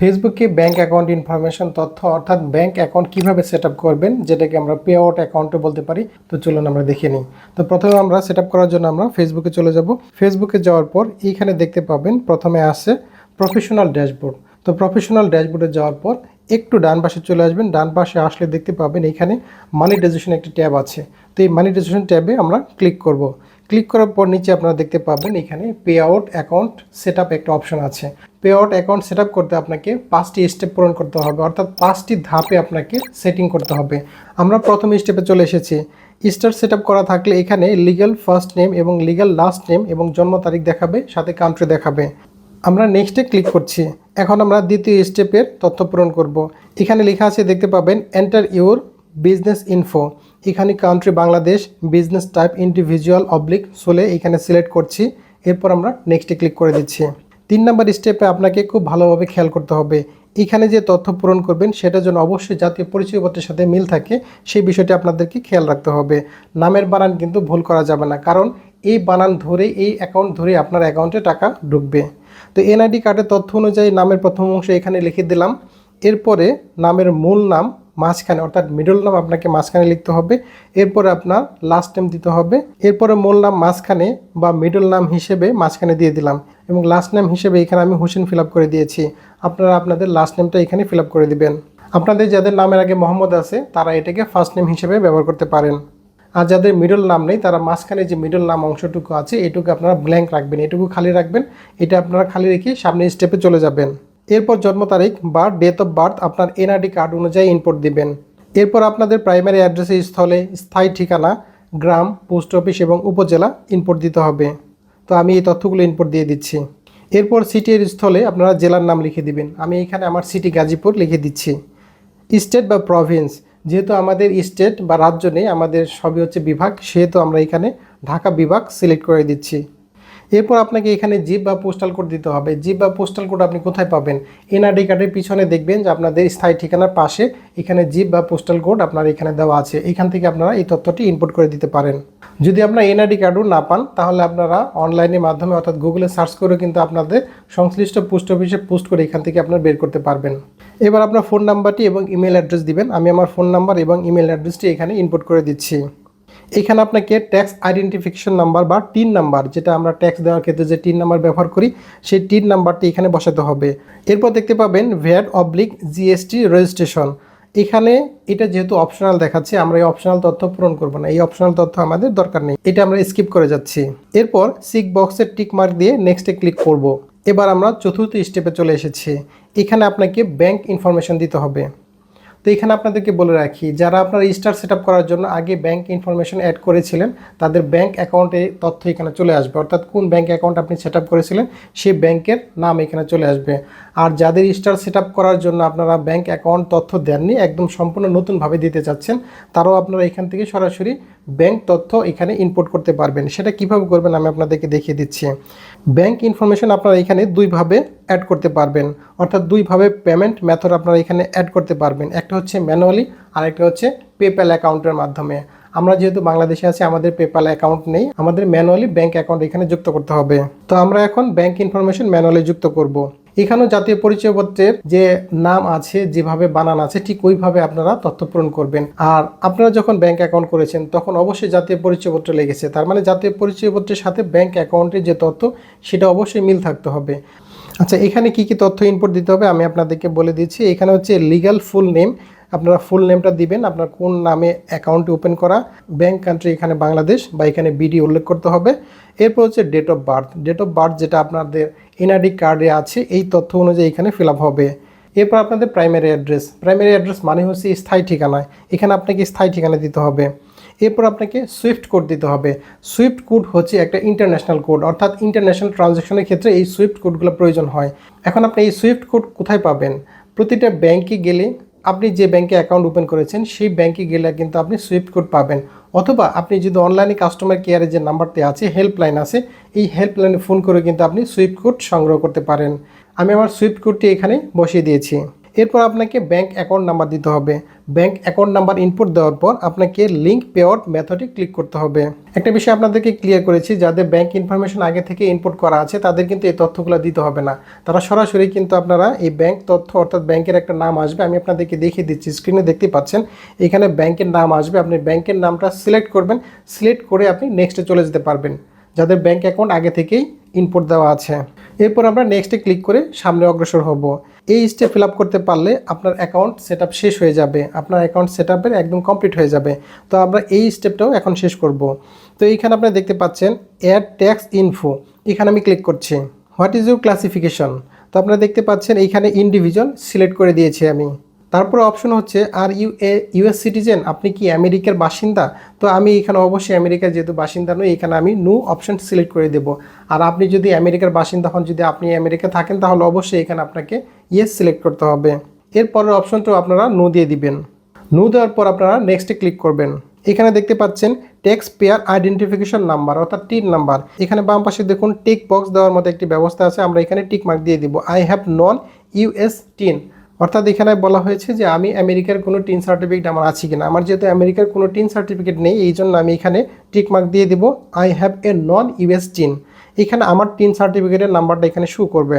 ফেসবুকে bank account information তথ্য অর্থাৎ ব্যাংক অ্যাকাউন্ট কীভাবে সেট করবেন, যেটাকে আমরা পে আউট অ্যাকাউন্টও বলতে পারি। তো চলুন আমরা দেখে নিই। তো প্রথমে আমরা সেট করার জন্য আমরা ফেসবুকে চলে যাব। ফেসবুকে যাওয়ার পর এইখানে দেখতে পাবেন, প্রথমে আসে প্রফেশনাল ড্যাশবোর্ড তো প্রফেশনাল ড্যাশবোর্ডে যাওয়ার পর একটু ডান পাশে চলে আসবেন। ডান পাশে আসলে দেখতে পাবেন এখানে মানিটাইজেশন একটি ট্যাব আছে। তো এই মানিটাইজেশন ট্যাবে আমরা ক্লিক করব। ক্লিক করার পর নিচে আপনারা দেখতে পাবেন এখানে পে আউট অ্যাকাউন্ট সেট একটা অপশন আছে। পে আউট অ্যাকাউন্ট সেট করতে আপনাকে পাঁচটি স্টেপ পূরণ করতে হবে, অর্থাৎ পাঁচটি ধাপে আপনাকে সেটিং করতে হবে। আমরা প্রথম স্টেপে চলে এসেছি। স্টার সেট করা থাকলে এখানে লিগ্যাল ফার্স্ট নেম এবং লিগ্যাল লাস্ট নেম এবং জন্ম তারিখ দেখাবে, সাথে কান্ট্রি দেখাবে। আমরা নেক্সটে ক্লিক করছি। এখন আমরা দ্বিতীয় স্টেপের তথ্য পূরণ করব। এখানে লেখা আছে, দেখতে পাবেন এন্টার ইউর বিজনেস ইনফো এখানে country Bangladesh business type individual oblique সোলে এখানে সিলেক্ট করছি। এরপর আমরা নেক্সটে ক্লিক করে দিচ্ছি। তিন নম্বর স্টেপে আপনাকে খুব ভালোভাবে খেয়াল করতে হবে। এখানে যে তথ্য পূরণ করবেন, সেটার জন্য অবশ্যই জাতীয় পরিচয়পত্রের সাথে মিল থাকে, সেই বিষয়টি আপনাদেরকে খেয়াল রাখতে হবে। নামের বানান কিন্তু ভুল করা যাবে না, কারণ এই বানান ধরে, এই অ্যাকাউন্ট ধরে আপনার অ্যাকাউন্টে টাকা ঢুকবে। তো এনআইডি কার্ডের তথ্য অনুযায়ী নামের প্রথম অংশ এখানে লিখে দিলাম। এরপরে নামের মূল নাম মাঝখানে, অর্থাৎ মিডল নাম আপনাকে মাঝখানে লিখতে হবে, এরপরে আপনার লাস্ট নেম দিতে হবে, এরপরে মূল নাম মাঝখানে বা মিডল নাম হিসেবে মাঝখানে দিয়ে দিলাম, এবং লাস্ট নেম হিসেবে এখানে আমি হোসেন ফিল করে দিয়েছি, আপনারা আপনাদের লাস্ট নেমটা এখানে ফিল করে দিবেন। আপনাদের যাদের নামের আগে মোহাম্মদ আছে, তারা এটাকে ফার্স্ট নেম হিসেবে ব্যবহার করতে পারেন, আর যাদের মিডল নাম নেই, তারা মাঝখানে যে মিডল নাম অংশটুকু আছে, এটুকু আপনারা ব্ল্যাঙ্ক রাখবেন, এটুকু খালি রাখবেন, এটা আপনারা খালি রেখে সামনের স্টেপে চলে যাবেন। এরপর জন্ম তারিখ বা ডেট অফ বার্থ আপনার এনআইডি কার্ড অনুযায়ী ইনপুট দিবেন। এরপর আপনাদের প্রাইমারি অ্যাড্রেসের স্থলে স্থায়ী ঠিকানা, গ্রাম পোস্ট অফিস এবং উপজেলা ইনপুট দিতে হবে। তো আমি এই তথ্যগুলো ইনপুট দিয়ে দিচ্ছি। এরপর সিটির স্থলে আপনারা জেলার নাম লিখে দিবেন। আমি এখানে আমার সিটি গাজীপুর লিখে দিচ্ছি। স্টেট বা প্রভিন্স যেহেতু আমাদের স্টেট বা রাজ্য নেই, আমাদের সবই হচ্ছে বিভাগ, সেহেতু আমরা এখানে ঢাকা বিভাগ সিলেক্ট করে দিচ্ছি। এরপর আপনাকে এখানে জিপ বা পোস্টাল কোড দিতে হবে। জিপ বা পোস্টাল কোড আপনি কোথায় পাবেন? এনআরডি কার্ডের পিছনে দেখবেন যে আপনাদের স্থায়ী ঠিকানার পাশে এখানে জিপ বা পোস্টাল কোড আপনার এখানে দেওয়া আছে। এখান থেকে আপনারা এই তথ্যটি ইনপুট করে দিতে পারেন। যদি আপনারা এনআরডি কার্ডও না পান, তাহলে আপনারা অনলাইনের মাধ্যমে অর্থাৎ গুগলে সার্চ করেও কিন্তু আপনাদের সংশ্লিষ্ট পোস্ট অফিসে পোস্ট করে এখান থেকে আপনারা বের করতে পারবেন। এবার আপনার ফোন নাম্বারটি এবং ইমেল অ্যাড্রেস দিবেন। আমি আমার ফোন নাম্বার এবং ইমেল অ্যাড্রেসটি এখানে ইনপুট করে দিচ্ছি। এখানে আপনাকে ট্যাক্স আইডেন্টিফিকেশন নাম্বার বা টিন নাম্বার যেটা আমরা ট্যাক্স দেওয়ার ক্ষেত্রে যে টিন নাম্বার ব্যবহার করি, সেই টিন নাম্বারটি এখানে বসাতে হবে। এরপর দেখতে পাবেন ভ্যাট অবলিক জিএসটি রেজিস্ট্রেশন এখানে এটা যেহেতু অপশনাল দেখাচ্ছে, আমরা এই অপশনাল তথ্য পূরণ করব না। এই অপশনাল তথ্য আমাদের দরকার নেই। এটা আমরা স্কিপ করে যাচ্ছি। এরপর সিক বক্সের টিক মার্ক দিয়ে নেক্সটে ক্লিক করব। এবার আমরা চতুর্থ স্টেপে চলে এসেছি। এখানে আপনাকে ব্যাংক ইনফরমেশন দিতে হবে। তো এখানে আপনাদেরকে বলে রাখি, যারা আপনার স্টার সেট করার জন্য আগে ব্যাংক ইনফরমেশন অ্যাড করেছিলেন, তাদের ব্যাংক অ্যাকাউন্টে তথ্য এখানে চলে আসবে। অর্থাৎ কোন ব্যাংক অ্যাকাউন্ট আপনি সেট করেছিলেন, সেই ব্যাংকের নাম এখানে চলে আসবে। আর যাদের স্টার সেট করার জন্য আপনারা ব্যাংক অ্যাকাউন্ট তথ্য দেননি, একদম সম্পূর্ণ নতুনভাবে দিতে চাচ্ছেন, তারাও আপনারা এখান থেকে সরাসরি ব্যাংক তথ্য এখানে ইনপুট করতে পারবেন। সেটা কীভাবে করবেন আমি আপনাদেরকে দেখিয়ে দিচ্ছি। ব্যাংক ইনফরমেশন আপনারা এখানে দুইভাবে অ্যাড করতে পারবেন। অর্থাৎ দুইভাবে পেমেন্ট মেথড আপনারা এখানে অ্যাড করতে পারবেন। একটা হচ্ছে ম্যানুয়ালি আর একটা হচ্ছে পেপ্যাল অ্যাকাউন্টের মাধ্যমে। আমরা যেহেতু বাংলাদেশে আছি, আমাদের পেপ্যাল অ্যাকাউন্ট নেই। আমাদের ম্যানুয়ালি ব্যাংক অ্যাকাউন্ট এখানে যুক্ত করতে হবে। তো আমরা এখন ব্যাংক ইনফরমেশন ম্যানুয়ালি যুক্ত করব। এখানেও জাতীয় পরিচয়পত্রের যে নাম আছে, যেভাবে বানান আছে, ঠিক ওইভাবে আপনারা তথ্য পূরণ করবেন। আর আপনারা যখন ব্যাংক অ্যাকাউন্ট করেছেন, তখন অবশ্যই জাতীয় পরিচয়পত্র লেগেছে। তার মানে জাতীয় পরিচয়পত্রের সাথে ব্যাংক অ্যাকাউন্টের যে তথ্য, সেটা অবশ্যই মিল থাকতে হবে। আচ্ছা এখানে কি কি তথ্য ইনপুট দিতে হবে আমি আপনাদেরকে বলে দিচ্ছি। এখানে হচ্ছে লিগ্যাল ফুল নেম আপনারা ফুল নেমটা দিবেন, আপনার কোন নামে অ্যাকাউন্ট ওপেন করা ব্যাংক কান্ট্রি এখানে বাংলাদেশ বা এখানে বিডি উল্লেখ করতে হবে। এরপর হচ্ছে date of birth date of birth যেটা আপনাদের এনআরডি কার্ডে আছে, এই তথ্য অনুযায়ী এখানে ফিল হবে। এরপর আপনাদের প্রাইমারি অ্যাড্রেস প্রাইমারি অ্যাড্রেস মানে হচ্ছে স্থায়ী ঠিকানায় এখানে আপনাকে স্থায়ী ঠিকানা দিতে হবে। এরপর আপনাকে সুইফট কোড দিতে হবে। সুইফট কোড হচ্ছে একটা ইন্টারন্যাশনাল কোড অর্থাৎ ইন্টারন্যাশনাল ট্রানজ্যাকশনের ক্ষেত্রে এই সুইফট কোডগুলো প্রয়োজন হয়। এখন আপনি এই সুইফট কোড কোথায় পাবেন? প্রতিটা ব্যাংকে গেলে আপনি যে ব্যাংকে অ্যাকাউন্ট ওপেন করেছেন, সেই ব্যাংকে গেলে কিন্তু আপনি সুইফট কোড পাবেন। অথবা আপনি যদি অনলাইনে কাস্টমার কেয়ারে যে নাম্বারটি আছে হেল্পলাইন আছে, এই হেল্পলাইনে ফোন করে কিন্তু আপনি সুইফট কোড সংগ্রহ করতে পারেন। আমি আমার সুইফট কোডটি এখানে বসিয়ে দিয়েছি। এরপর আপনাকে ব্যাংক অ্যাকাউন্ট নাম্বার দিতে হবে। ব্যাংক অ্যাকাউন্ট নাম্বার ইনপুট দেওয়ার পর আপনাকে লিঙ্ক পে আউট মেথডে ক্লিক করতে হবে। একটা বিষয় আপনাদেরকে ক্লিয়ার করেছি, যাদের ব্যাংক ইনফরমেশন আগে থেকে ইনপুট করা আছে, তাদের কিন্তু এই তথ্যগুলো দিতে হবে না। তারা সরাসরি কিন্তু আপনারা এই ব্যাংক তথ্য অর্থাৎ ব্যাংকের একটা নাম আসবে, আমি আপনাদেরকে দেখিয়ে দিচ্ছি। স্ক্রিনে দেখতে পাচ্ছেন, এখানে ব্যাংকের নাম আসবে। আপনি ব্যাংকের নামটা সিলেক্ট করবেন সিলেক্ট করে আপনি নেক্সটে চলে যেতে পারবেন। যাদের ব্যাংক অ্যাকাউন্ট আগে থেকেই ইনপুট দেওয়া আছে। এরপর আমরা নেক্সটে ক্লিক করে সামনে অগ্রসর হব। এই স্টেপ ফিল করতে পারলে আপনার অ্যাকাউন্ট সেট শেষ হয়ে যাবে। আপনার অ্যাকাউন্ট সেট একদম কমপ্লিট হয়ে যাবে। তো আমরা এই স্টেপটাও এখন শেষ করব। তো এইখানে আপনারা দেখতে পাচ্ছেন অ্যাড ট্যাক্স ইনফো এখানে আমি ক্লিক করছি। হোয়াট ইজ ইউর ক্লাসিফিকেশন তো আপনারা দেখতে পাচ্ছেন এইখানে ইন্ডিভিজুয়াল সিলেক্ট করে দিয়েছি আমি। তারপর অপশন হচ্ছে, are you a US citizen আপনি কি আমেরিকার বাসিন্দা? তো আমি এখানে অবশ্যই আমেরিকার যেহেতু বাসিন্দা নই, এখানে আমি নো অপশন সিলেক্ট করে দেব। আর আপনি যদি আমেরিকার বাসিন্দা হন, যদি আপনি আমেরিকা থাকেন, তাহলে অবশ্যই এখানে আপনাকে ইয়েস সিলেক্ট করতে হবে। এরপরের অপশনটাও আপনারা নো দিয়ে দিবেন। নো দেওয়ার পর আপনারা নেক্সটে ক্লিক করবেন। এখানে দেখতে পাচ্ছেন ট্যাক্স পেয়ার আইডেন্টিফিকেশন নাম্বার অর্থাৎ টিন নাম্বার এখানে বাম পাশে দেখুন টিক বক্স দেওয়ার মতো একটি ব্যবস্থা আছে, আমরা এখানে টিক মার্ক দিয়ে দিব। I have non US TIN অর্থাৎ এখানে বলা হয়েছে যে আমি আমেরিকার কোনো টিন সার্টিফিকেট আমার আছে কিনা। আমার যেহেতু আমেরিকার কোনো টিন সার্টিফিকেট নেই, এই জন্য আমি এখানে টিক মার্ক দিয়ে দিব I have a non US TIN এখানে আমার টিন সার্টিফিকেটের নাম্বারটা এখানে শু করবে।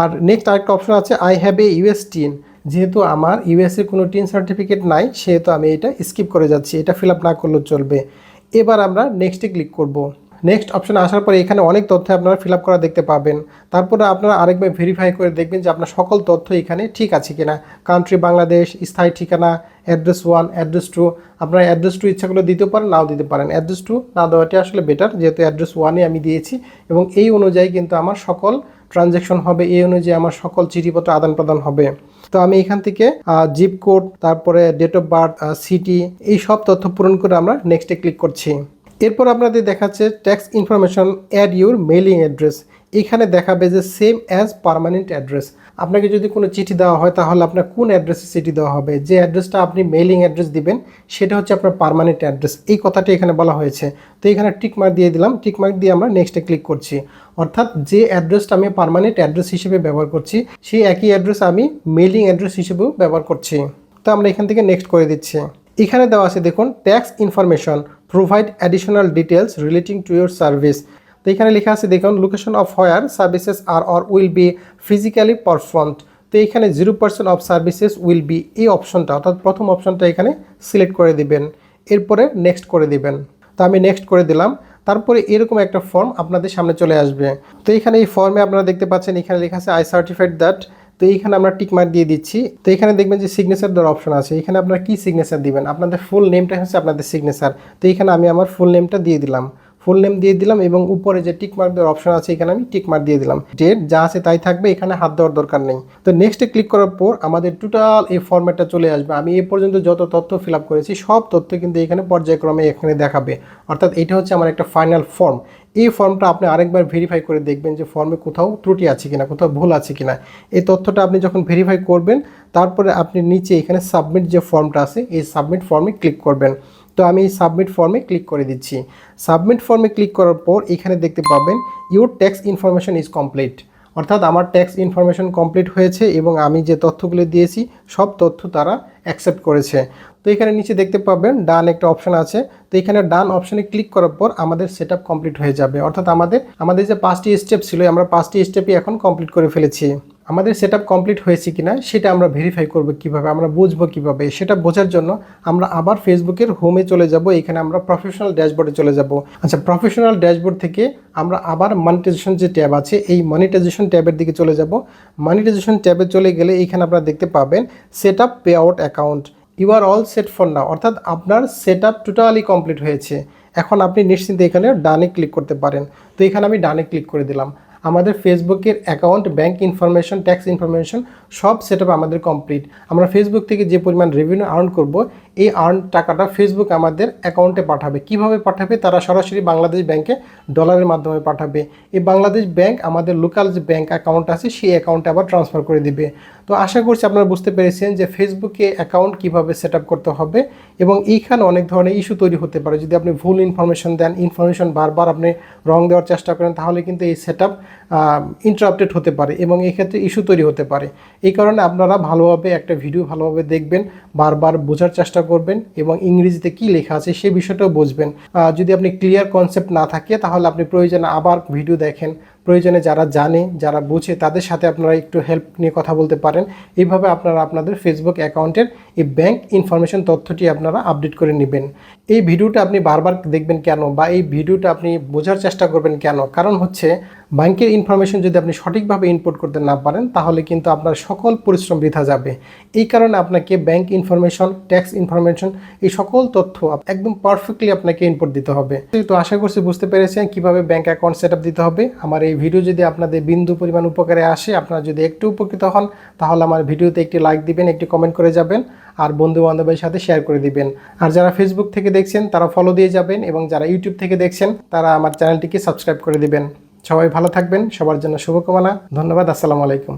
আর নেক্সট আরেকটা অপশন আছে I have a US TIN যেহেতু আমার ইউএসের কোনো টিন সার্টিফিকেট নাই, সেহেতু আমি এটা স্কিপ করে যাচ্ছি। এটা ফিল আপ না করলেও চলবে। এবার আমরা নেক্সটে ক্লিক করব। নেক্সট অপশনে আসার পরে এখানে অনেক তথ্য আপনারা ফিল আপ করা দেখতে পাবেন। তারপরে আপনারা আরেকবার ভেরিফাই করে দেখবেন যে আপনার সকল তথ্য এখানে ঠিক আছে কিনা। কান্ট্রি বাংলাদেশ স্থায়ী ঠিকানা অ্যাড্রেস ওয়ান অ্যাড্রেস টু আপনারা অ্যাড্রেস টু ইচ্ছা করলে দিতে পারেন, নাও দিতে পারেন। অ্যাড্রেস টু না দেওয়াটি আসলে বেটার যেহেতু অ্যাড্রেস ওয়ানে আমি দিয়েছি। এবং এই অনুযায়ী কিন্তু আমার সকল ট্রানজ্যাকশন হবে, এই অনুযায়ী আমার সকল চিঠিপত্র আদান প্রদান হবে। তো আমি এখান থেকে জিপ কোড তারপরে ডেট অফ বার্থ সিটি এই সব তথ্য পূরণ করে আমরা নেক্সটে ক্লিক করছি। এরপর আপনাদের দেখাচ্ছে tax information add your mailing address এখানে দেখাবে যে সেম অ্যাজ পারমানেন্ট অ্যাড্রেস আপনাকে যদি কোনো চিঠি দেওয়া হয়, তাহলে আপনার কোন অ্যাড্রেসে চিঠি দেওয়া হবে? যে অ্যাড্রেসটা আপনি মেইলিং অ্যাড্রেস দিবেন, সেটা হচ্ছে আপনার পারমানেন্ট অ্যাড্রেস এই কথাটি এখানে বলা হয়েছে। তো এখানে টিকমার্ক দিয়ে দিলাম। টিকমার্ক দিয়ে আমরা নেক্সটে ক্লিক করছি। অর্থাৎ যে অ্যাড্রেসটা আমি পারমানেন্ট অ্যাড্রেস হিসেবে ব্যবহার করছি, সেই একই অ্যাড্রেস আমি মেইলিং অ্যাড্রেস হিসেবেও ব্যবহার করছি। তো আমরা এখান থেকে নেক্সট করে দিচ্ছি। এখানে দেওয়া আছে দেখুন tax information provide additional details relating to your service তো এখানে লেখা আছে, দেখুন location of where services are or will be physically performed তো এখানে zero percent of services will be এই অপশনটা অর্থাৎ প্রথম অপশনটা এখানে সিলেক্ট করে দিবেন। এরপরে নেক্সট করে দিবেন। তো আমি নেক্সট করে দিলাম। তারপরে এরকম একটা ফর্ম আপনাদের সামনে চলে আসবে। তো এখানে এই ফর্মে আপনারা দেখতে পাচ্ছেন, এখানে লেখা আছে আই সার্টিফাইড দ্যাট তো এইখানে আমরা টিক মার্ক দিয়ে দিচ্ছি। তো এখানে দেখবেন যে সিগনেচার দেওয়ার অপশন আছে। এখানে আপনারা কি সিগনেচার দিবেন? আপনাদের ফুল নেমটা হচ্ছে আপনাদের সিগনেচার তো এখানে আমি আমার ফুল নেমটা দিয়ে দিলাম। ফুল নেম দিয়ে দিলাম এবং উপরে যে টিক মার্ক দেওয়ার অপশন আছে, এখানে আমি টিক মার্ক দিয়ে দিলাম। ডেট যা আছে তাই থাকবে, এখানে হাত দেওয়ার দরকার নেই। তো নেক্সটে ক্লিক করার পর আমাদের টোটাল এই ফর্ম্যাটটা চলে আসবে। আমি এ পর্যন্ত যত তথ্য ফিল করেছি, সব তথ্য কিন্তু এখানে পর্যায়ক্রমে এখানে দেখাবে। অর্থাৎ এটা হচ্ছে আমার একটা ফাইনাল ফর্ম এই ফর্মটা আপনি আরেকবার ভেরিফাই করে দেখবেন যে ফর্মে কোথাও ত্রুটি আছে কিনা, কোথাও ভুল আছে কিনা। এই তথ্যটা আপনি যখন ভেরিফাই করবেন, তারপরে আপনি নিচে এখানে সাবমিট যে ফর্মটা আছে, এই সাবমিট ফর্মে ক্লিক করবেন। তো আমি সাবমিট ফর্মে ক্লিক করে দিচ্ছি। সাবমিট ফর্মে ক্লিক করার পর এখানে দেখতে পাবেন your tax information is complete অর্থাৎ আমার ট্যাক্স ইনফরমেশন কমপ্লিট হয়েছে এবং আমি যে তথ্যগুলো দিয়েছি, সব তথ্য তারা অ্যাকসেপ্ট করেছে। তো এখানে নিচে দেখতে পাবেন ডান একটা অপশন আছে। তো এখানে ডান অপশনে ক্লিক করার পর আমাদের সেট কমপ্লিট হয়ে যাবে। অর্থাৎ আমাদের আমাদের যে পাঁচটি স্টেপ ছিল, আমরা পাঁচটি স্টেপই এখন কমপ্লিট করে ফেলেছি। আমাদের সেট কমপ্লিট হয়েছে কিনা সেটা আমরা ভেরিফাই করব কীভাবে, আমরা বুঝব কীভাবে। সেটা বোঝার জন্য আমরা আবার ফেসবুকের হোমে চলে যাব, এখানে আমরা প্রফেশনাল ড্যাশবোর্ডে চলে যাব। আচ্ছা প্রফেশনাল ড্যাশবোর্ড থেকে আমরা আবার মনিটাইজেশন যে ট্যাব আছে, এই মনিটাইজেশন ট্যাবের দিকে চলে যাব। মনিটাইজেশন ট্যাবে চলে গেলে এখানে আপনারা দেখতে পাবেন set up pay out account you are all set for now অর্থাৎ আপনার সেট আপ টোটালি কমপ্লিট হয়েছে। এখন আপনি নিশ্চিন্তে এখানে ডানে ক্লিক করতে পারেন। তো এখানে আমি ডানে ক্লিক করে দিলাম। আমাদের ফেসবুকের account bank information tax information সব সেট আমাদের কমপ্লিট আমরা ফেসবুক থেকে যে পরিমাণ রেভিনিউ আর্ন করব এই আর্ন টাকাটা ফেসবুক আমাদের অ্যাকাউন্টে পাঠাবে। কীভাবে পাঠাবে? তারা সরাসরি বাংলাদেশ ব্যাংকে ডলারের মাধ্যমে পাঠাবে। এই বাংলাদেশ ব্যাংক আমাদের লোকাল যে ব্যাংক অ্যাকাউন্ট আছে, সেই অ্যাকাউন্টে আবার ট্রান্সফার করে দিবে। তো আশা করছি আপনারা বুঝতে পেরেছেন যে ফেসবুকে অ্যাকাউন্ট কীভাবে সেট করতে হবে এবং এইখানে অনেক ধরনের ইস্যু তৈরি হতে পারে। যদি আপনি ভুল ইনফরমেশন দেন ইনফরমেশন বারবার আপনি রং দেওয়ার চেষ্টা করেন, তাহলে কিন্তু এই সেট আপ ইন্টারাপ্টেড হতে পারে এবং এই ক্ষেত্রে ইস্যু তৈরি হতে পারে। এই কারণে আপনারা ভালোভাবে একটা ভিডিও ভালোভাবে দেখবেন, বারবার বোঝার চেষ্টা করবেন এবং ইংরেজিতে কি লেখা আছে সেই বিষয়টাও বুঝবেন। যদি আপনি ক্লিয়ার কনসেপ্ট না থাকে, তাহলে আপনি প্রয়োজনে আবার ভিডিও দেখেন। প্রয়োজনে যারা জানে, যারা বুঝে, তাদের সাথে আপনারা একটু হেল্প নিয়ে কথা বলতে পারেন। এইভাবে আপনারা আপনাদের ফেসবুক অ্যাকাউন্টের এই ব্যাংক ইনফরমেশন তথ্যটি আপনারা আপডেট করে নেবেন। এই ভিডিওটা আপনি বারবার দেখবেন কেন? বা এই ভিডিওটা আপনি বোঝার চেষ্টা করবেন কেন? কারণ হচ্ছে ব্যাংকের ইনফরমেশন যদি আপনি সঠিকভাবে ইনপুট করতে না পারেন, তাহলে কিন্তু আপনার সকল পরিশ্রম বৃথা যাবে। এই কারণে আপনাকে ব্যাংক ইনফরমেশন ট্যাক্স ইনফরমেশন এই সকল তথ্য একদম পারফেক্টলি আপনাকে ইনপুট দিতে হবে। তো আশা করছি বুঝতে পেরেছেন কীভাবে ব্যাংক অ্যাকাউন্ট সেট দিতে হবে। আমার এই ভিডিও যদি আপনাদের বিন্দু পরিমাণ উপকারে আসে, আপনারা যদি একটু উপকৃত হন, তাহলে আমার ভিডিওতে একটি লাইক দিবেন, একটি কমেন্ট করে যাবেন, আর বন্ধু বান্ধবের সাথে শেয়ার করে দিবেন। আর যারা ফেসবুক থেকে দেখছেন, তারা ফলো দিয়ে যাবেন, এবং যারা ইউটিউব থেকে দেখছেন, তারা আমার চ্যানেলটিকে সাবস্ক্রাইব করে দিবেন। সবাই ভালো থাকবেন সবার জন্য শুভকামনা। ধন্যবাদ আসসালামু আলাইকুম।